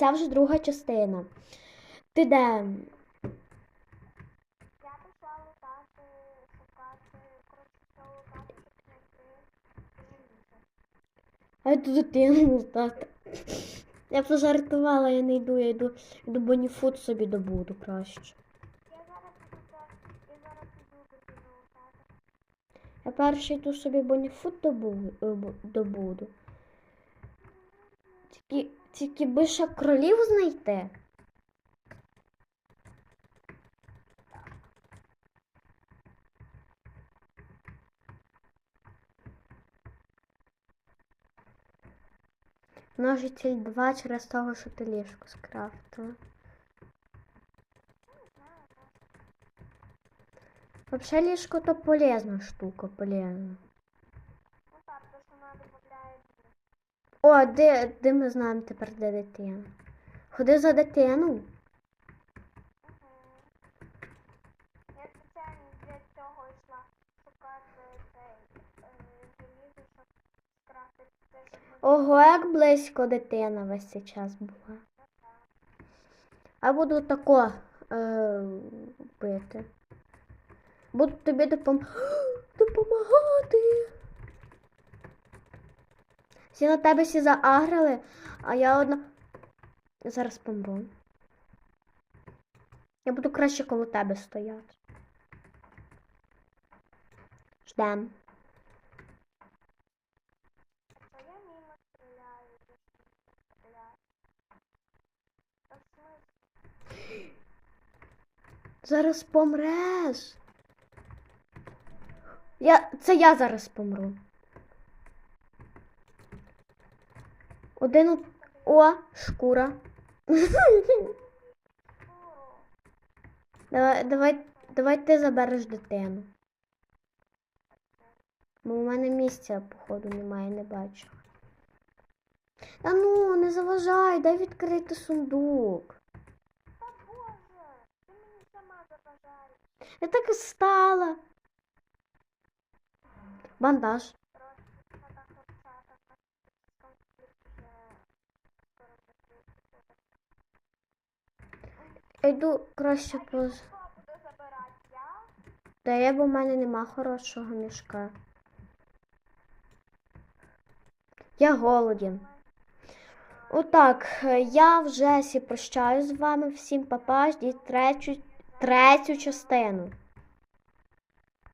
це вже друга частина. Ти де? Я пішла лутати, шукати, коротше. А я тут дитину стати. Я пожартувала, я не йду, я йду, йду боніфуд собі добуду краще. Я зараз піду, я зараз піду. Я перший йду собі боніфуд добу, е, добуду. Тільки, тільки би ще кролів знайти. Множитель 2 через того, що ти ліжко скрафтила. Вообще ліжко то полезна штука, полезна. Ну так, то що вона додає. О, де, де ми знаємо тепер, де дитина? Ходи за дитину. Я спеціально для цього йшла шукати е, щоб скрафтити це, Ого, як близько дитина весь цей час була. А буду тако е, бити. Буду тобі допом... допомагати. Всі на тебе всі заагрили, а я одна. Зараз помру. Я буду краще коло тебе стояти. Ждем. Зараз помреш. Я, це я зараз помру. Один у... О, шкура. Давай, давай, давай ти забереш дитину. Бо у мене місця, походу, немає, не бачу. Та ну, не заважай, дай відкрити сундук. Та боже, ти мені сама заважаєш. Я так і стала. Бандаж. Йду краще поз. Та я, бо в мене нема хорошого мішка. Я голоден. Отак, е, я вже сі прощаюсь з вами. Всім папа, ждіть третю, третю частину.